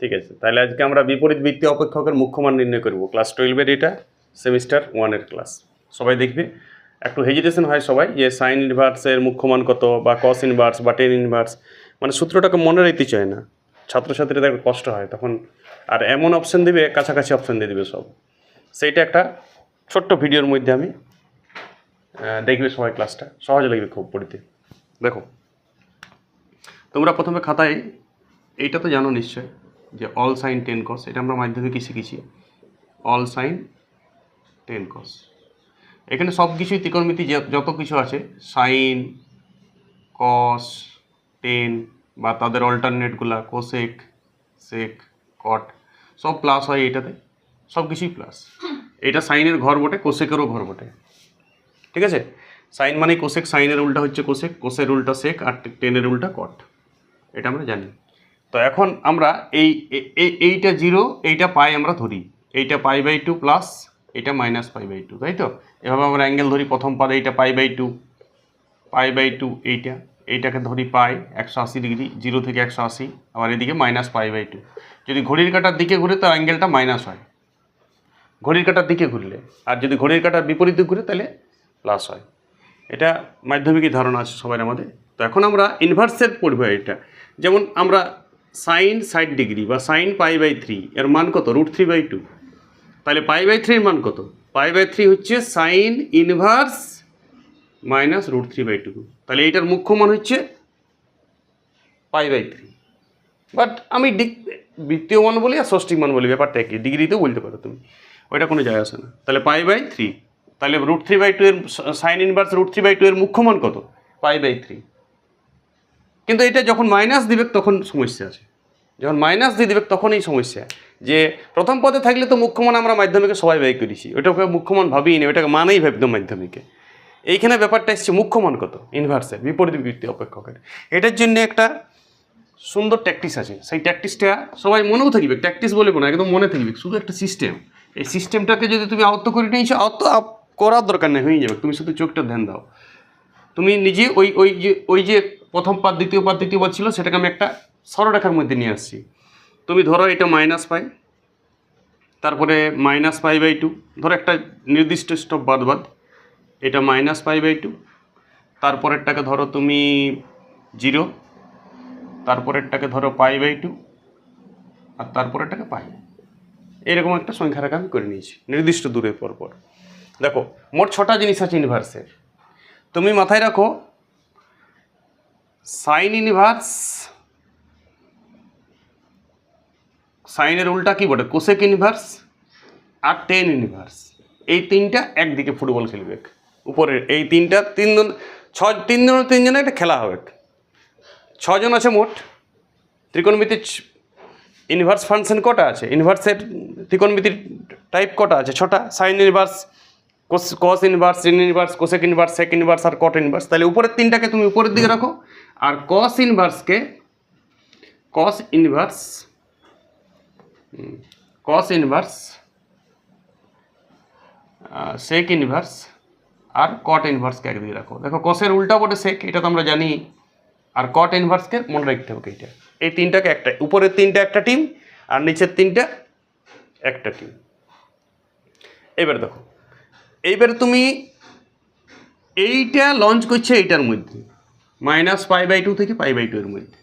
ঠিক আছে, তাহলে আজকে আমরা বিপরীত বৃত্তি অপেক্ষকের মুখ্যমান নির্ণয় করব। ক্লাস টুয়েলভের এটা সেমিস্টার ওয়ানের ক্লাস সবাই দেখবে? একটু হেজিটেশন হয় সবাই যে সাইন ইনভার্সের মুখ্যমান কত বা কস ইনভার্স বা টেন ইনভার্স মানে সূত্রটাকে মনে রাখতে চায় না। ছাত্রছাত্রীদের একটু কষ্ট হয়, তখন আর এমন অপশন দেবে, কাছাকাছি অপশন দিয়ে দেবে সব। সেইটা একটা ছোট্ট ভিডিওর মধ্যে আমি দেখবে সবাই ক্লাসটা সহজে লাগবে খুব পড়িতে। দেখো, তোমরা প্রথমে খাতায়, এইটা তো জানো নিশ্চয় যে অল সাইন টেন কস এটা আমরা মাধ্যমিকে শিখেছি। অল সাইন টেন কস এখানে সব কিছুই ত্রিকোণমিতি যত কিছু আছে সাইন কস টেন বা তাদের অল্টারনেটগুলা কোসেক সেক কট সব প্লাস হয় এটাতে। সব কিছুই প্লাস এটা সাইনের ঘর বটে কোসেকেরও ঘর বটে। ঠিক আছে? সাইন মানে কোসেক সাইনের উল্টা হচ্ছে কোসেক কোসের উল্টা সেক আর টেনের উল্টা কট এটা আমরা জানি। তো এখন আমরা এই এইটা জিরো, এইটা পাই আমরা ধরি। এইটা পাই বাই টু প্লাস এটা মাইনাস পাই বাই টু, তাই তো? এভাবে আমরা অ্যাঙ্গেল ধরি প্রথম পাদে, এইটা pi by two, pi by two, এইটা। এইটাকে ধরি পাই, একশো আশি ডিগ্রি, জিরো থেকে একশো আশি, আবার এদিকে মাইনাস পাই বাই টু। যদি ঘড়ির কাটার দিকে ঘুরে তো অ্যাঙ্গেলটা মাইনাস হয়। ঘড়ির কাটার দিকে ঘুরলে, আর যদি ঘড়ির কাটার বিপরীত দিকে ঘুরে, তাহলে প্লাস হয়। এটা মাধ্যমিকই ধারণা আছে সবার আমাদের। তো এখন আমরা ইনভার্সের পড়ব এটা যেমন আমরা সাইন ষাট ডিগ্রি বা সাইন পাই বাই থ্রি এর মান কত? রুট থ্রি বাই টু তাহলে পাই বাই থ্রির মান কত? পাই বাই থ্রি হচ্ছে sine inverse minus root three by two তাহলে এইটার মুখ্য মান হচ্ছে পাই বাই থ্রি বাট আমি ডিক বৃত্তীয় মান বলি আর ষষ্ঠিক মান বলি, ব্যাপারটা কি ডিগ্রিতেও বলতে পারো তুমি। ওইটা কোনো যায় আসে না। তাহলে পাই বাই থ্রি তাহলে রুট থ্রি বাই টু এর sine inverse root three by two এর মুখ্য মান কত? পাই বাই থ্রি কিন্তু এটা যখন মাইনাস দিবে তখন সমস্যা আছে। যখন মাইনাস দিয়ে দিবে তখনই সমস্যা। যে প্রথম পদে থাকলে তো মুখ্যমান আমরা মাধ্যমিকে সবাই ব্যয় করেছি। ওটাকে মুখ্যমান ভাবিই নি ওটাকে মানেই ভাবতাম মাধ্যমিকে। এইখানে ব্যাপারটা এসছে, মুখ্যমান কত? ইনভার্সের বিপরীত বৃত্তি অপেক্ষকের এটার জন্য একটা সুন্দর ট্যাকটিস আছে। সেই ট্যাকটিসটা সবাই মনেও থাকবে ট্যাকটিস বলব না একদম মনে থাকবে। শুধু একটা সিস্টেম এই সিস্টেমটাকে যদি তুমি আয়ত্ত করে নিয়েছো আয়ত্ত করার দরকার নেই হয়ে যাবে। তুমি শুধু চোখটা ধ্যান দাও। তুমি নিজে ওই ওই যে ওই যে প্রথম পাদ দ্বিতীয় পাদ দ্বিতীয় পাদ ছিল, সেটাকে আমি একটা সরলরেখার মধ্যে নিয়ে আসছি। তুমি ধরো এটা মাইনাস পাই তারপরে মাইনাস পাই বাই টু ধরো একটা নির্দিষ্ট স্টপ বাদ বাদ, এটা মাইনাস পাই বাই টু তারপরেরটাকে ধরো তুমি জিরো তারপরেরটাকে ধরো পাই বাই টু আর তারপরেরটাকে পাই এরকম একটা সংখ্যা রেখা আমি করে নিয়েছি, নির্দিষ্ট দূরে পর পর দেখো, মোট ছটা জিনিস আছে ইনভার্সের তুমি মাথায় রাখো সাইন ইনভার্স সাইনের উল্টা কি বটে কোসেক ইনভার্স আর টেন ইনভার্স এই তিনটা একদিকে ফুটবল খেলবে। উপরের এই তিনটা তিনজন ছ তিনজন তিনজনে একটা খেলা হবে। ছজন আছে মোট। ত্রিকোণমিতির ইনভার্স ফাংশন কটা আছে? ইনভার্সের ত্রিকোণমিতির টাইপ কটা আছে? ছটা। Sine inverse cos cos inverse sine inverse cosec inverse sec inverse আর কট ইনভার্স তাহলে উপরের তিনটাকে তুমি উপরের দিকে রাখো। আর cos ইনভার্সকে cos inverse cos inverse sec inverse আর কট ইনভার্সকে একদিকে রাখো। দেখো কসের উল্টা বটে সেক এটা তো আমরা জানি, আর কট ইনভার্সকে মনে রাখতে হবে এইটা এই তিনটাকে একটা, উপরের তিনটা একটা টিম আর নিচের তিনটা একটা টিম এবার দেখো, এইবারে তুমি এইটা লঞ্চ করছে এইটার মধ্যে। মাইনাস পাই বাই টু থেকে পাই বাই টু এর মধ্যে।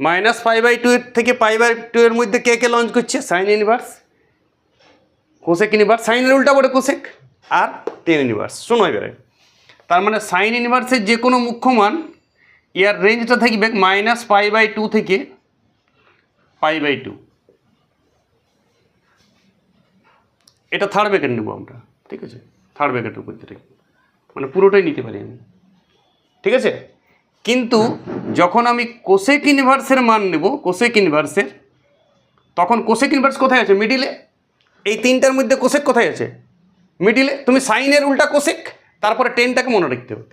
মাইনাস পাই বাই টু থেকে পাই বাই টু এর মধ্যে কে কে লঞ্চ করছে? সাইন ইনভার্স কোসেক ইনভার্স সাইনের উল্টা বটে কোসেক আর টেন ইনভার্স শোনো এবারে। তার মানে সাইন ইনভার্সের যে কোনো মুখ্য মান ইয়ার রেঞ্জটা থাকবে মাইনাস পাই বাই টু থেকে পাই বাই টু। এটা থার্ড ব্যাকেট নেব আমরা। ঠিক আছে? থার্ড ব্যাকেটের দিয়ে রাখব। মানে পুরোটাই নিতে পারি আমি। ঠিক আছে? কিন্তু যখন আমি কোসেক ইনভার্সের মান নেব কোসেক ইনভার্সের তখন কোসেক ইনভার্স কোথায় আছে? মিডিলে এই তিনটার মধ্যে কোসেক কোথায় আছে? মিডিলে তুমি সাইনের উল্টা কোসেক তারপরে টেনটাকে মনে রাখতে হবে।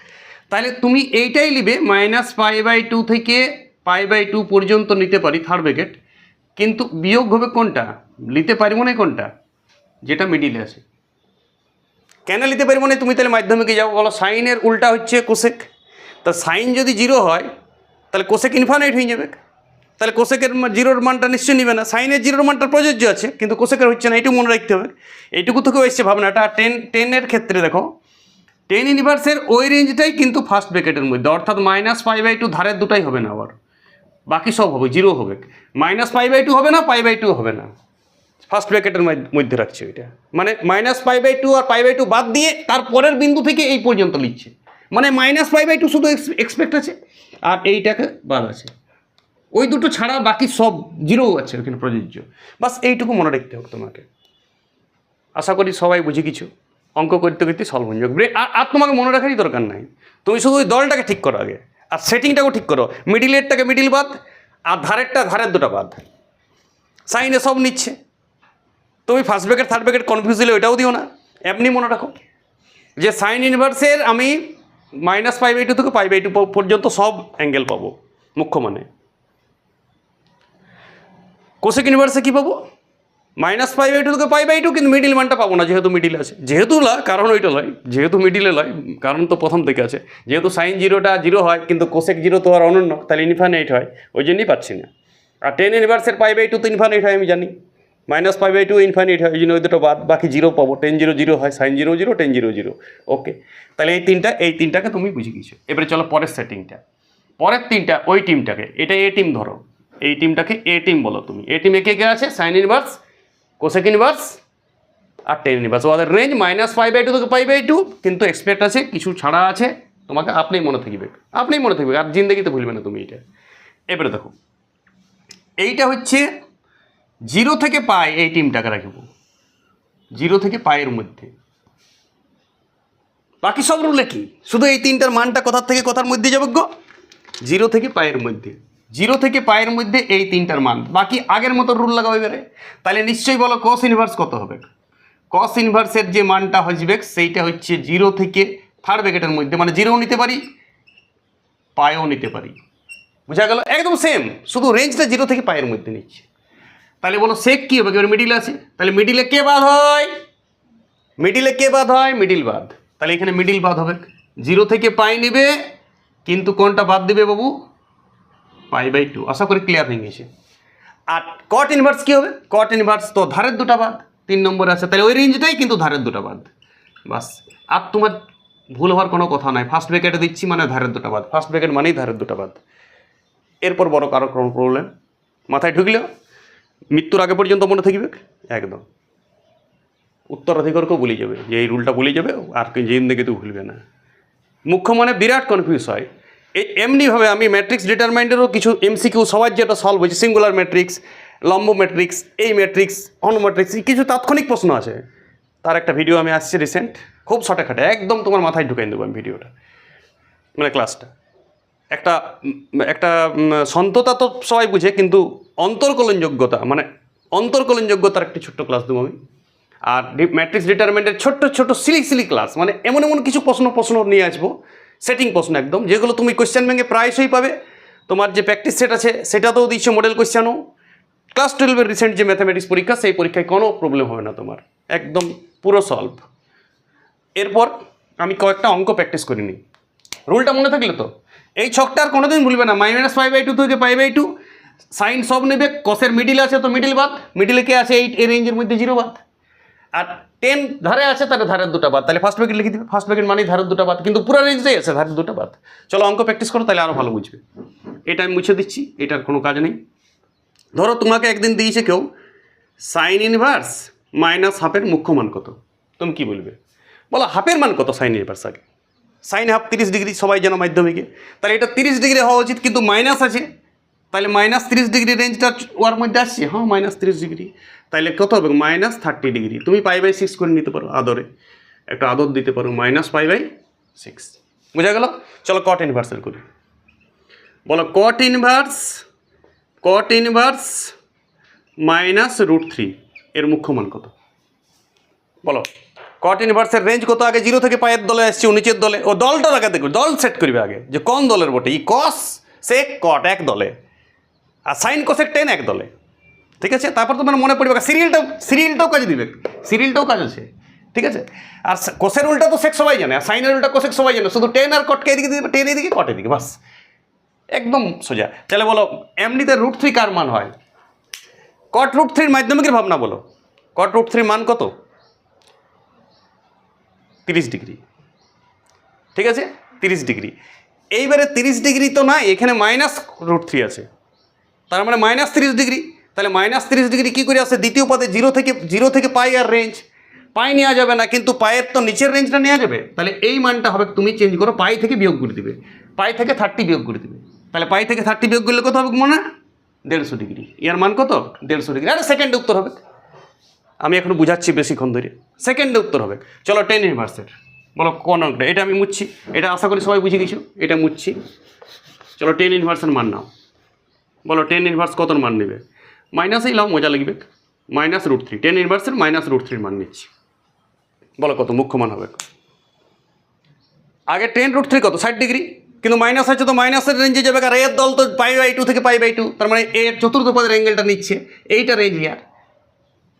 তাহলে তুমি এইটাই নিবে মাইনাস পাই বাই টু থেকে পাই বাই টু পর্যন্ত নিতে পারি থার্ড ব্যাকেট কিন্তু বিয়োগ হবে কোনটা? নিতে পারব না কোনটা? যেটা মিডিলে আছে। কেন নিতে পারব না? তুমি তাহলে মাধ্যমিকে যাও, বলো সাইনের উল্টা হচ্ছে কোসেক তা সাইন যদি জিরো হয়, তাহলে কোসেক ইনফানাইট হয়ে যাবে। তাহলে কোশেকের জিরোর মানটা নিশ্চয়ই নিবে না। সাইনের জিরোর মানটা প্রযোজ্য আছে, কিন্তু কোশেকের হচ্ছে না এইটুকু মনে রাখতে হবে। এইটুকু থেকেও এসছে ভাবনাটা টেন টেনের ক্ষেত্রে দেখো। টেন ইউনিভার্সের ওই রেঞ্জটাই কিন্তু ফার্স্ট ব্র্যাকেটের মধ্যে। অর্থাৎ মাইনাস ফাইভ বাই টু ধারের দুটাই হবে না আবার। বাকি সব হবে জিরো হবে। মাইনাস ফাইভ বাই টু হবে না পাই বাই টু হবে না। ফার্স্ট ব্র্যাকেটের মধ্যে রাখছে ওইটা। মানে মাইনাস ফাইভ বাই টু আর পাই বাই টু বাদ দিয়ে তার পরের বিন্দু থেকে এই পর্যন্ত লিখছে। মানে মাইনাস ফাইভ বাই টু শুধু এক্সপেক্ট আছে, আর এইটাকে বাদ আছে। ওই দুটো ছাড়া বাকি সব জিরো আছে ওখানে প্রযোজ্য। বাস এইটুকু মনে রাখতে হবে তোমাকে। আশা করি সবাই বুঝে কিছু অঙ্ক করতে করতে সলভঞ্জক ব্রে আর আর তোমাকে মনে রাখারই দরকার নাই। তুমি শুধু ওই দলটাকে ঠিক করো আগে। আর সেটিংটাকেও ঠিক করো। মিডিলেরটাকে মিডিল বাদ, আর ধারেরটা, ধারের দুটো বাদ। সাইনে সব নিচ্ছে। তুমি first bracket third bracket confuse হলে ওইটাও দিও না। এমনি মনে রাখো। যে সাইন ইনভার্সের আমি মাইনাস ফাইভ বাই টু থেকে ফাইভ বাই টু পর্যন্ত সব অ্যাঙ্গেল পাবো, মুখ্য মানে। কোসেক ইনভার্সে কী পাবো? মাইনাস ফাইভ বাই টু থেকে ফাইভ বাই টু কিন্তু মিডিল মানটা পাবো না, যেহেতু মিডিল আছে। যেহেতু লয় কারণ ওইটা লয় যেহেতু মিডিলে লয় কারণ তো প্রথম থেকে আছে। যেহেতু সাইন জিরোটা জিরো হয়, কিন্তু কোসেক জিরো তো আর অনন্য, তাহলে ইনফাইনাইট হয়, ওই জন্যই পাচ্ছি না। আর টেন ইনভার্সের ফাইভ বাই টু তো ইনফাইনাইট হয়, আমি জানি। Minus five by two infinite হয় জন্য দুটো বাদ, বাকি জিরো পাবো। টেন জিরো জিরো হয় sine zero zero tan zero zero okay তাহলে এই তিনটা, এই তিনটাকে তুমি বুঝে গিয়েছো। এবারে চলো পরের সেটিংটা পরের তিনটা, ওই টিমটাকে এটা এ টিম ধরো। এই টিমটাকে এ টিম বলো তুমি। এ টিমে কে কে আছে? সাইন ইনভার্স কোসেক ইনভার্স আর টেন ইনভার্স ওদের range minus five by two থেকে ফাইভ বাই টু কিন্তু এক্সপেক্ট আছে, কিছু ছাড়া আছে। তোমাকে আপনিই মনে থাকবে। আপনিই মনে থাকবে। আর জিন্দগিতে ভুলবে না তুমি এটা। এবারে দেখো। এইটা হচ্ছে জিরো থেকে পায় এই টিমটাকে রাখব জিরো থেকে পায়ের মধ্যে। বাকি সব রুলে কি? শুধু এই তিনটার মানটা কোথার থেকে কোথার মধ্যে যাবে গো। জিরো থেকে পায়ের মধ্যে। জিরো থেকে পায়ের মধ্যে এই তিনটার মান। বাকি আগের মতো রুল লাগাও এবারে। তাহলে নিশ্চয়ই বলো কস ইনভার্স কত হবে? কস ইনভার্সের যে মানটা হসবে সেইটা হচ্ছে জিরো থেকে থার্ড ব্র্যাকেটের মধ্যে। মানে জিরোও নিতে পারি পায়েও নিতে পারি। বুঝা গেল? একদম সেম শুধু রেঞ্জটা জিরো থেকে পায়ের মধ্যে নিচ্ছে। তাহলে বলো সেক কী হবে? এবার মিডিল আছে? তাহলে মিডিলে কে বাদ হয়? মিডিলে কে বাদ হয়? মিডিল বাদ। তাহলে এখানে মিডিল বাদ হবে। জিরো থেকে পাই নেবে, কিন্তু কোনটা বাদ দিবে বাবু? পাই বাই টু আশা করি ক্লিয়ার হয়ে গেছে। আর কট ইনভার্স কী হবে? কট ইনভার্স তো ধারের দুটা বাদ, তিন নম্বরে আছে। তাহলে ওই রেঞ্জটাই কিন্তু ধারের দুটা বাদ। বাস। আর তোমার ভুল হওয়ার কোনো কথা নাই। ফার্স্ট ব্র্যাকেটে দিচ্ছি মানে ধারের দুটা বাদ। ফার্স্ট ব্র্যাকেট মানেই ধারের দুটা বাদ। এরপর বড় কারও কোনো প্রবলেম মাথায় ঢুকলেও মৃত্যুর আগে পর্যন্ত মনে থাকবে? একদম। উত্তরাধিকারকেও বলে যাবে যে এই রুলটা বলে যাবে, আর জিন্দগি তো ভুলবে না। মুখ্য মানে বিরাট কনফিউজ হয়। এই এমনিভাবে আমি ম্যাট্রিক্স ডিটারমাইন্ডেরও কিছু এমসিকিউ সবার যেটা সলভ হয়েছে সিঙ্গুলার ম্যাট্রিক্স লম্ব ম্যাট্রিক্স এই ম্যাট্রিক্স অন ম্যাট্রিক্স কিছু তাৎক্ষণিক প্রশ্ন আছে। তার একটা ভিডিও আমি আসছি রিসেন্ট খুব শর্টে খাটে একদম তোমার মাথায় ঢুকাই দেবো আমি ভিডিওটা মানে ক্লাসটা একটা একটা সন্ততা তো সবাই বুঝে, কিন্তু অন্তর্কলন যোগ্যতা মানে অন্তর্কলন যোগ্যতার একটি ছোট্ট ক্লাস দেবো আমি। আর ম্যাট্রিক্স ডিটারমেন্টের ছোট্ট ছোট সিলি সিলি ক্লাস মানে এমন এমন কিছু প্রশ্ন প্রশ্ন নিয়ে আসব। সেটিং প্রশ্ন একদম, যেগুলো তুমি কোয়েশ্চেন ব্যাঙ্কে প্রায়শই পাবে। তোমার যে প্র্যাকটিস সেট আছে, সেটাতেও দিচ্ছে মডেল কোয়েশ্চেনও ক্লাস টুয়েলভের রিসেন্ট যে ম্যাথামেটিক্স পরীক্ষা, সেই পরীক্ষায় কোনো প্রবলেম হবে না তোমার। একদম পুরো সলভ এরপর আমি কয়েকটা অঙ্ক প্র্যাকটিস করে নিই। রুলটা মনে থাকলে তো? এই ছকটা আর কোনোদিন ভুলবে না। মাইনাস ফাইভ বাই টু থেকে ফাইভ বাই টু সাইন সব নেবে কসের মিডিল আছে তো মিডিল বাদ। মিডিলে কে আছে এইট এই রেঞ্জের মধ্যে জিরো বাদ। আর টেন ধারে আছে তাহলে ধারের দুটো বাদ। তাহলে ফার্স্ট ব্রেকেট লিখে দিবে। ফার্স্ট ব্রেকেট মানেই ধারের দুটো বাদ। কিন্তু পুরো রেঞ্জেই আছে, ধারের দুটো বাদ। চলো অঙ্ক প্র্যাকটিস করো, তাহলে আরও ভালো বুঝবে। এটা আমি মুছে দিচ্ছি, এটার কোনো কাজ নেই। ধরো তোমাকে একদিন দিয়েছে কেউ সাইন ইনভার্স মাইনাস হাফের মুখ্য মান কত? তুমি কি বলবে? বলো হাফের মান কত সাইন ইনভার্স আগে? সাইন হাফ তিরিশ ডিগ্রি সবাই যেন মাধ্যমিকে। তাহলে এটা তিরিশ ডিগ্রি হওয়া উচিত, কিন্তু মাইনাস আছে। তাহলে মাইনাস তিরিশ ডিগ্রি রেঞ্জটা ওর মধ্যে আসছে। হ্যাঁ মাইনাস তিরিশ ডিগ্রি। তাহলে কত হবে? Minus thirty degree. তুমি পাই বাই সিক্স করে নিতে পারো আদরে। একটা আদর দিতে পারো, মাইনাস পাই বাই সিক্স। বোঝা গেল? চলো কট ইনভার্সের করি। বলো cot inverse cot inverse minus root three. এর মুখ্য মান কত? বলো। কট ইনভার্সের রেঞ্জ কত? আগে জিরো থেকে পায়ের দলে আসছে নিচের দলে। ও দলটা আগে দেখবে দল সেট করবে আগে। যে কোন দলের বটে ই কস সেক কট এক দলে। আর সাইন কোসেক টেন এক দলে। ঠিক আছে? তারপর তোমার মনে পড়বে সিরিয়ালটাও সিরিয়ালটাও কাজে দিবে। সিরিয়ালটাও কাজ আছে। ঠিক আছে? আর কোসের উল্টা তো সেক সবাই জানে, আর সাইনের উল্টা কোসেক সবাই জানে। শুধু টেন আর কটকে এদিকে দিবে টেন এদিকে কট এদিকে, বাস। একদম সোজা। তাহলে বলো এমনিতে রুট থ্রি কার মান হয়? কট রুট থ্রির মাধ্যমিকের ভাবনা বলো। কট রুট থ্রির মান কত? তিরিশ ডিগ্রি। ঠিক আছে? তিরিশ ডিগ্রি। এইবারে তিরিশ ডিগ্রি তো নাই এখানে মাইনাস রুট থ্রি আছে। তার মানে মাইনাস তিরিশ ডিগ্রি। তাহলে মাইনাস তিরিশ ডিগ্রি কী করে আসে? দ্বিতীয় পদে জিরো থেকে জিরো থেকে পাই আর রেঞ্জ পাই নেওয়া যাবে না, কিন্তু পায়ের তো নিচের রেঞ্জটা নেওয়া যাবে। তাহলে এই মানটা হবে, তুমি চেঞ্জ করো পাই থেকে বিয়োগ করে দিবে। পাই থেকে থার্টি বিয়োগ করে দিবে। তাহলে পাই থেকে থার্টি বিয়োগ করলে কত হবে, মনে? দেড়শো ডিগ্রি। ইয়ার মান কত? দেড়শো ডিগ্রি। আরে সেকেন্ডে উত্তর হবে। আমি এখন বুঝাচ্ছি বেশিক্ষণ ধরে। সেকেন্ডে উত্তর হবে। চলো টেন ইনভার্সের বলো কোন অঙ্কটা? এটা আমি মুচ্ছি। এটা আশা করি সবাই বুঝে গেছো। এটা মুচ্ছি। চলো টেন ইনভার্সের মান নাও। বলো টেন ইনভার্স কত মান নেবে? মাইনাসেই লাও, মজা লাগবে। মাইনাস রুট থ্রি টেন ইনভার্সের মাইনাস রুট থ্রির মান নিচ্ছি। বলো কত মুখ্য মান হবে। আগে টেন রুট থ্রি কত? ষাট ডিগ্রি কিন্তু মাইনাস আছে তো মাইনাসের রেঞ্জে যাবে। আর এর দল তো পাই বাই টু থেকে পাই বাই টু তার মানে এর চতুর্থ পদের অ্যাঙ্গেলটা নিচ্ছে। এইটা রেঞ্জ ইয়ার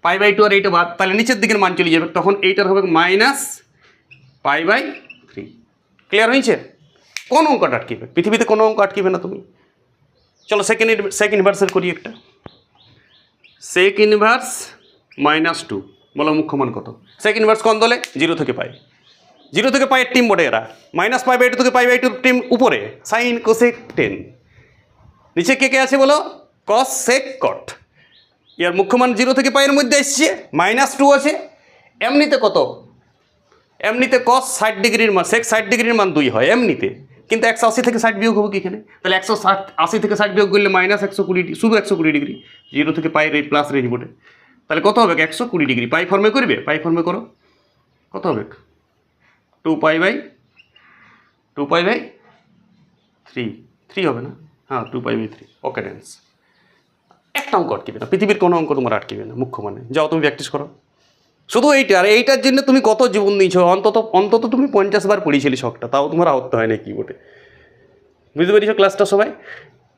পাই বাই টু আর এইটা বাদ, তাহলে নিচের দিকের মান চলে যাবে, তখন এইটার হবে minus pi by three. Clear হয়েছে? কোন অঙ্কটা আটকিবে? পৃথিবীতে কোনো অঙ্ক আটকিবে না তুমি। চলো সেকেন্ড সেকেন্ড ইনভার্সের করি একটা। সেক ইনভার্স মাইনাস টু বলো মুখ্য মান কত? সেক ইনভার্স কোন দলে? জিরো থেকে পাই। জিরো থেকে পাইয়ের টিম বটে এরা। মাইনাস পাই বাই টু থেকে পাই বাই টুর টিম উপরে সাইন কোসেক টেন নিচে কে কে আছে বলো? কস সেক কট ইয়ার মুখ্যমান জিরো থেকে পাইয়ের মধ্যে এসছে মাইনাস টু আছে। এমনিতে কত? এমনিতে কস ষাট ডিগ্রির মান সেক ষাট ডিগ্রির মান দুই হয়, এমনিতে। কিন্তু একশো আশি থেকে ষাট বিয়োগ হবে কি এখানে? তাহলে একশো ষাট, আশি থেকে ষাট বিয়োগ করলে মাইনাস একশো কুড়ি শুধু একশো কুড়ি ডিগ্রি। জিরো থেকে পাই রে প্লাস রেঞ্জ বোর্ডে তাহলে কত হবে? একশো কুড়ি ডিগ্রি। পাই ফর্মে করবে? পাই ফর্মে করো। কত হবে? Two pi by two pi by three three হবে না? হ্যাঁ two pi by three okay dance একটা অঙ্ক আটকিবে না, পৃথিবীর কোনো অঙ্ক তোমার আটকিবে না, মুখ্য মানে। যাও, তুমি প্র্যাকটিস করো। শুধু এইটা, আর এইটার জন্য তুমি কত জীবন দিয়েছ? অন্তত অন্তত তুমি পঞ্চাশ বার পড়িয়েছিলি শখটা, তাও তোমার আহত হয় না কি বটে বুঝতে পেরেছ ক্লাসটা সবাই?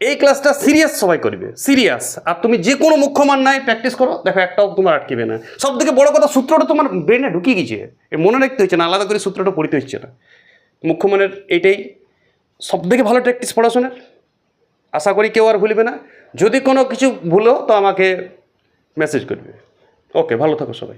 এই ক্লাসটা সিরিয়াস সবাই করবে সিরিয়াস আর তুমি যে কোনো মুখ্যমান নাই প্র্যাকটিস করো, দেখো একটাও তোমার আটকিবে না। সব থেকে বড়ো কথা, সূত্রটা তোমার ব্রেনে ঢুকিয়ে গেছে মনে রাখতে হচ্ছে না, আলাদা করে সূত্রটা পড়িতে হচ্ছে না। মুখ্যমানের এইটাই সব থেকে ভালো প্র্যাকটিস পড়াশোনার। আশা করি কেউ আর ভুলবে না। যদি কোনো কিছু ভুলো, তো আমাকে মেসেজ করবে। ওকে ভালো থাকো সবাই।